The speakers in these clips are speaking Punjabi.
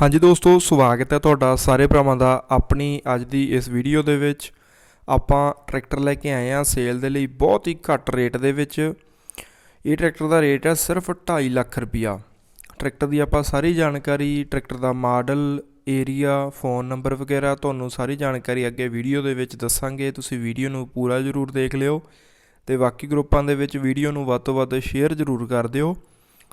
ਹਾਂਜੀ ਦੋਸਤੋ, ਸਵਾਗਤ ਹੈ ਤੁਹਾਡਾ ਸਾਰੇ ਭਰਾਵਾਂ ਦਾ ਆਪਣੀ ਅੱਜ ਦੀ ਇਸ ਵੀਡੀਓ ਦੇ ਵਿੱਚ। ਆਪਾਂ ਟਰੈਕਟਰ ਲੈ ਕੇ ਆਏ ਹਾਂ ਸੇਲ ਦੇ ਲਈ ਬਹੁਤ ਹੀ ਘੱਟ ਰੇਟ ਦੇ ਵਿੱਚ। ਇਹ ਟਰੈਕਟਰ ਦਾ ਰੇਟ ਹੈ ਸਿਰਫ 2.5 ਲੱਖ ਰੁਪਿਆ ਟਰੈਕਟਰ ਦੀ ਆਪਾਂ ਸਾਰੀ ਜਾਣਕਾਰੀ, ਟਰੈਕਟਰ ਦਾ ਮਾਡਲ ਏਰੀਆ ਫੋਨ ਨੰਬਰ ਵਗੈਰਾ ਤੁਹਾਨੂੰ ਸਾਰੀ ਜਾਣਕਾਰੀ ਅੱਗੇ ਵੀਡੀਓ ਦੇ ਵਿੱਚ ਦੱਸਾਂਗੇ। ਤੁਸੀਂ ਵੀਡੀਓ ਨੂੰ ਪੂਰਾ ਜ਼ਰੂਰ ਦੇਖ ਲਿਓ ਤੇ ਬਾਕੀ ਗਰੁੱਪਾਂ ਦੇ ਵਿੱਚ ਵੀਡੀਓ ਨੂੰ ਵੱਧ ਤੋਂ ਵੱਧ ਸ਼ੇਅਰ ਜ਼ਰੂਰ ਕਰ ਦਿਓ।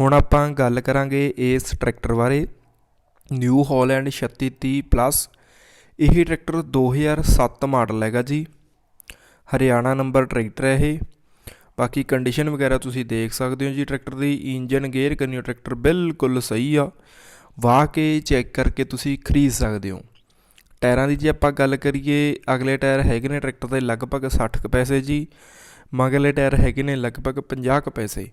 ਹੁਣ ਆਪਾਂ ਗੱਲ ਕਰਾਂਗੇ ਇਸ ਟਰੈਕਟਰ ਬਾਰੇ। ਨਿਊ ਹਾਲੈਂਡ 3630 ਪਲੱਸ ਇਹ ਟਰੈਕਟਰ 2007 ਮਾਡਲ ਹੈਗਾ ਜੀ। ਹਰਿਆਣਾ ਨੰਬਰ ਟਰੈਕਟਰ ਹੈ ਇਹ। ਬਾਕੀ ਕੰਡੀਸ਼ਨ ਵਗੈਰਾ ਤੁਸੀਂ ਦੇਖ ਸਕਦੇ ਹੋ ਜੀ ਟਰੈਕਟਰ ਦੀ। ਇੰਜਨ ਗੇਅਰ ਕੰਨਿਓ ਟਰੈਕਟਰ ਬਿਲਕੁਲ ਸਹੀ ਆ। ਵਾਹ ਕੇ ਚੈੱਕ ਕਰਕੇ ਤੁਸੀਂ ਖਰੀਦ ਸਕਦੇ ਹੋ। ਟਾਇਰਾਂ ਦੀ ਜੇ ਆਪਾਂ ਗੱਲ ਕਰੀਏ, ਅਗਲੇ ਟਾਇਰ ਹੈਗੇ ਨੇ ਟਰੈਕਟਰ ਦੇ ਲਗਭਗ 60 ਕੁ ਪੈਸੇ ਜੀ। ਮਗਰਲੇ ਟਾਇਰ ਹੈਗੇ ਨੇ ਲਗਭਗ 50 ਕੁ ਪੈਸੇ।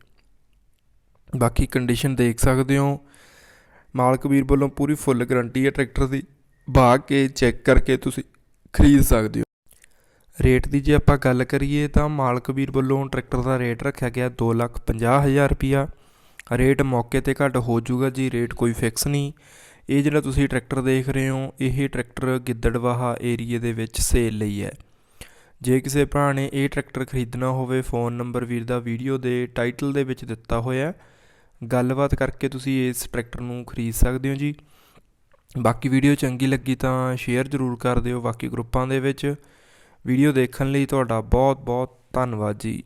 ਬਾਕੀ ਕੰਡੀਸ਼ਨ ਦੇਖ ਸਕਦੇ ਹੋ। ਮਾਲਕ ਵੀਰ ਵੱਲੋਂ ਪੂਰੀ ਫੁੱਲ ਗਾਰੰਟੀ ਹੈ ਟਰੈਕਟਰ ਦੀ। ਬਾਗ ਕੇ ਚੈੱਕ ਕਰਕੇ ਤੁਸੀਂ ਖਰੀਦ ਸਕਦੇ ਹੋ। ਰੇਟ ਦੀ ਜੇ ਆਪਾਂ ਗੱਲ ਕਰੀਏ ਤਾਂ ਮਾਲਕ ਵੀਰ ਵੱਲੋਂ ਟਰੈਕਟਰ ਦਾ ਰੇਟ ਰੱਖਿਆ ਗਿਆ 250000 ਰੁਪਿਆ ਰੇਟ ਮੌਕੇ ਤੇ ਘੱਟ ਹੋ ਜਾਊਗਾ ਜੀ ਰੇਟ ਕੋਈ ਫਿਕਸ ਨਹੀਂ। ਇਹ ਜਿਹੜਾ ਤੁਸੀਂ ਟਰੈਕਟਰ ਦੇਖ ਰਹੇ ਹੋ, ਇਹ ਟਰੈਕਟਰ ਗਿੱਦੜਵਾਹਾ ਏਰੀਏ ਦੇ ਵਿੱਚ ਸੇਲ ਲਈ ਹੈ। ਜੇ ਕਿਸੇ ਭਰਾ ਨੇ ਇਹ ਟਰੈਕਟਰ ਖਰੀਦਣਾ ਹੋਵੇ ਫੋਨ ਨੰਬਰ ਵੀਰ ਦਾ ਵੀਡੀਓ ਦੇ ਟਾਈਟਲ ਦੇ ਵਿੱਚ ਦਿੱਤਾ ਹੋਇਆ ਹੈ। ਗੱਲਬਾਤ ਕਰਕੇ ਤੁਸੀਂ ਇਸ ਟਰੈਕਟਰ ਨੂੰ ਖਰੀਦ ਸਕਦੇ ਹੋ ਜੀ। ਬਾਕੀ ਵੀਡੀਓ ਚੰਗੀ ਲੱਗੀ ਤਾਂ ਸ਼ੇਅਰ ਜ਼ਰੂਰ ਕਰ ਦਿਓ ਬਾਕੀ ਗਰੁੱਪਾਂ ਦੇ ਵਿੱਚ। ਵੀਡੀਓ ਦੇਖਣ ਲਈ ਤੁਹਾਡਾ ਬਹੁਤ ਬਹੁਤ ਧੰਨਵਾਦ ਜੀ।